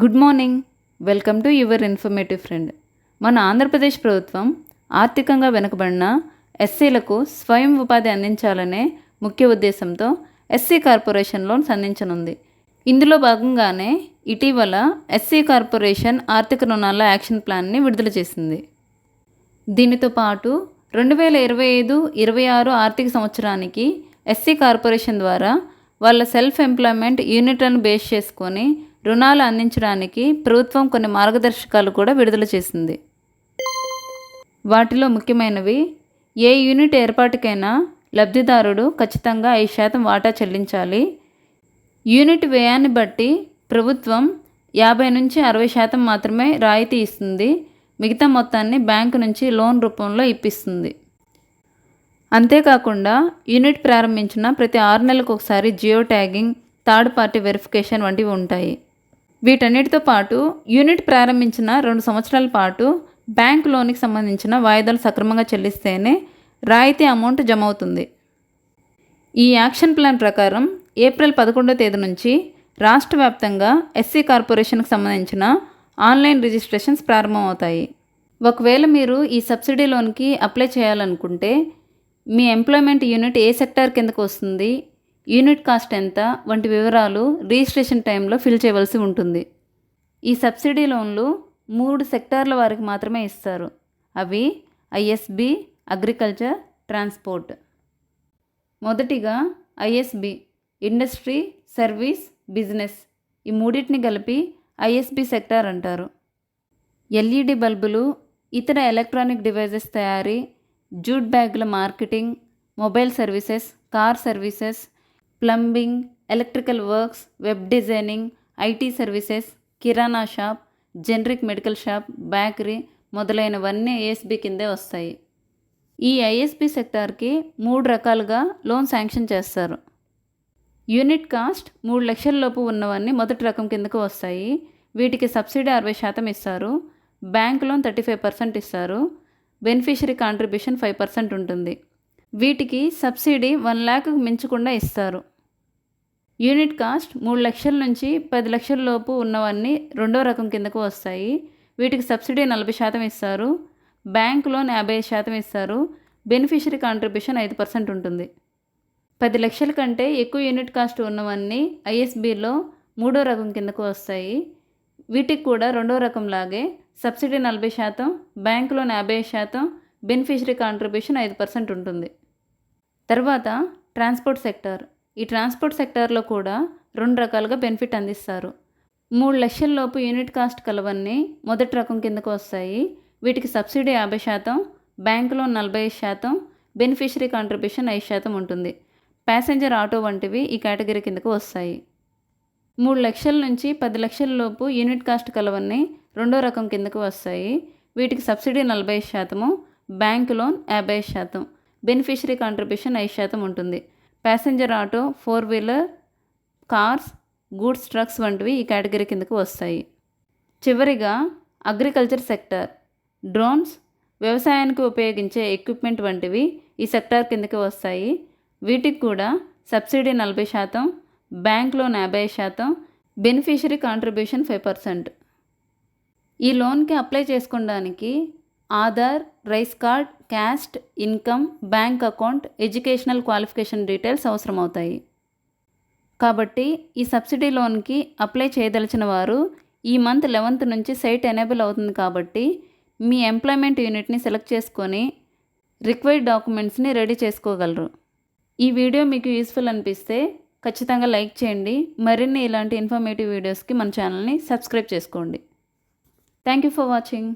Good morning. Welcome to your informative friend. మన ఆంధ్రప్రదేశ్ ప్రభుత్వం ఆర్థికంగా వెనుకబడిన ఎస్సీలకు స్వయం ఉపాధి అందించాలనే ముఖ్య ఉద్దేశంతో ఎస్సీ కార్పొరేషన్ లోన్స్ అందించనుంది. ఇందులో భాగంగానే ఇటీవల ఎస్సీ కార్పొరేషన్ ఆర్థిక రుణాల యాక్షన్ ప్లాన్ని విడుదల చేసింది. దీనితో పాటు రెండు వేల ఇరవై ఐదు ఇరవై ఆరు ఆర్థిక సంవత్సరానికి ఎస్సీ కార్పొరేషన్ ద్వారా వాళ్ళ సెల్ఫ్ ఎంప్లాయ్మెంట్ యూనిట్లను బేస్ చేసుకొని రుణాలు అందించడానికి ప్రభుత్వం కొన్ని మార్గదర్శకాలు కూడా విడుదల చేసింది. వాటిలో ముఖ్యమైనవి ఏ యూనిట్ ఏర్పాటుకైనా లబ్ధిదారుడు ఖచ్చితంగా ఐదు శాతం వాటా చెల్లించాలి. యూనిట్ వ్యయాన్ని బట్టి ప్రభుత్వం యాభై నుంచి అరవై శాతం మాత్రమే రాయితీ ఇస్తుంది. మిగతా మొత్తాన్ని బ్యాంకు నుంచి లోన్ రూపంలో ఇప్పిస్తుంది. అంతేకాకుండా యూనిట్ ప్రారంభించిన ప్రతి ఆరు నెలలకు ఒకసారి geo tagging third party verification వంటివి ఉంటాయి. వీటన్నిటితో పాటు యూనిట్ ప్రారంభించిన రెండు సంవత్సరాల పాటు బ్యాంక్ లోన్కి సంబంధించిన వాయిదాలు సక్రమంగా చెల్లిస్తేనే రాయితీ అమౌంట్ జమ అవుతుంది. ఈ యాక్షన్ ప్లాన్ ప్రకారం ఏప్రిల్ పదకొండో తేదీ నుంచి రాష్ట్ర వ్యాప్తంగా ఎస్సీ కార్పొరేషన్కి సంబంధించిన ఆన్లైన్ రిజిస్ట్రేషన్స్ ప్రారంభమవుతాయి. ఒకవేళ మీరు ఈ సబ్సిడీ లోన్కి అప్లై చేయాలనుకుంటే మీ ఎంప్లాయ్మెంట్ యూనిట్ ఏ సెక్టార్ కిందకు వస్తుంది? యూనిట్ కాస్ట్ ఎంత వంటి వివరాలు రిజిస్ట్రేషన్ టైంలో ఫిల్ చేయవలసి ఉంటుంది. ఈ సబ్సిడీ లోన్లు మూడు సెక్టార్ల వారికి మాత్రమే ఇస్తారు. అవి ఐఎస్బి అగ్రికల్చర్ ట్రాన్స్పోర్ట్. మొదటిగా ఐఎస్బి ఇండస్ట్రీ సర్వీస్ బిజినెస్ ఈ మూడింటిని కలిపి ఐఎస్బి సెక్టార్ అంటారు. ఎల్ఈడి బల్బులు ఇతర ఎలక్ట్రానిక్ డివైజెస్ తయారీ jute బ్యాగుల marketing mobile services car services plumbing electrical works web designing IT services kirana shop generic medical shop bakery మొదలైనవన్నీ ISB కిందే వస్తాయి. ఈ ఐఎస్బి సెక్టార్కి మూడు రకాలుగా లోన్ శాంక్షన్ చేస్తారు. యూనిట్ కాస్ట్ మూడు లక్షల లోపు ఉన్నవన్నీ మొదటి రకం కిందకు వస్తాయి. వీటికి సబ్సిడీ అరవై శాతం ఇస్తారు. Bank loan thirty five percent ఇస్తారు. బెనిఫిషరీ కాంట్రిబ్యూషన్ ఫైవ్ పర్సెంట్ ఉంటుంది. వీటికి సబ్సిడీ వన్ ల్యాక్ మించకుండా ఇస్తారు. యూనిట్ కాస్ట్ మూడు లక్షల నుంచి పది లక్షల లోపు ఉన్నవన్నీ రెండో రకం కిందకు వస్తాయి. వీటికి సబ్సిడీ నలభై శాతం ఇస్తారు. బ్యాంక్ లోన్ యాభై శాతం ఇస్తారు. బెనిఫిషరీ కాంట్రిబ్యూషన్ ఐదు పర్సెంట్ ఉంటుంది. పది లక్షల కంటే ఎక్కువ యూనిట్ కాస్ట్ ఉన్నవన్నీ ఐఎస్బిలో మూడో రకం కిందకు వస్తాయి. వీటికి కూడా రెండో రకం లాగే సబ్సిడీ నలభై శాతం బ్యాంక్ లోన్ యాభై శాతం బెనిఫిషరీ కాంట్రిబ్యూషన్ ఐదు పర్సెంట్ ఉంటుంది. తర్వాత ట్రాన్స్పోర్ట్ సెక్టార్. ఈ ట్రాన్స్పోర్ట్ సెక్టార్లో కూడా రెండు రకాలుగా బెనిఫిట్ అందిస్తారు. మూడు లక్షల లోపు యూనిట్ కాస్ట్ కలవన్నీ మొదటి రకం కిందకు వస్తాయి. వీటికి సబ్సిడీ యాభై శాతం బ్యాంక్ లోన్ నలభై శాతం బెనిఫిషరీ కాంట్రిబ్యూషన్ ఐదు శాతం ఉంటుంది. ప్యాసింజర్ ఆటో వంటివి ఈ కేటగిరీ కిందకు వస్తాయి. మూడు లక్షల నుంచి పది లక్షల లోపు యూనిట్ కాస్ట్ కలవన్నీ రెండో రకం కిందకు వస్తాయి. వీటికి సబ్సిడీ నలభై శాతము బ్యాంక్ లోన్ యాభై శాతం బెనిఫిషరీ కాంట్రిబ్యూషన్ ఐదు శాతం ఉంటుంది. Passenger auto four wheeler cars goods trucks వంటివి ఈ కేటగిరీ కిందకు వస్తాయి. చివరిగా అగ్రికల్చర్ సెక్టర్ డ్రోన్స్ వ్యవసాయానికి ఉపయోగించే ఎక్విప్మెంట్ వంటివి ఈ సెక్టార్ కిందకి వస్తాయి. వీటికి కూడా సబ్సిడీ నలభై శాతం బ్యాంక్ లోన్ యాభై శాతం బెనిఫిషరీ కాంట్రిబ్యూషన్ ఫైవ్ పర్సెంట్. ఈ లోన్కి అప్లై చేసుకోవడానికి Aadhaar rice card caste income bank account educational qualification details అవసరం అవుతాయి కాబట్టి ఈ సబ్సిడీ లోన్కి అప్లై చేయదలిచిన వారు ఈ మంత్ లెవెంత్ నుంచి సైట్ ఎనేబుల్ అవుతుంది కాబట్టి మీ ఎంప్లాయ్మెంట్ యూనిట్ని సెలెక్ట్ చేసుకొని రిక్వైర్డ్ డాక్యుమెంట్స్ని రెడీ చేసుకోగలరు. ఈ వీడియో మీకు యూస్ఫుల్ అనిపిస్తే ఖచ్చితంగా లైక్ చేయండి. మరిన్ని ఇలాంటి ఇన్ఫర్మేటివ్ వీడియోస్కి మన ఛానల్ని సబ్స్క్రైబ్ చేసుకోండి. Thank you for watching.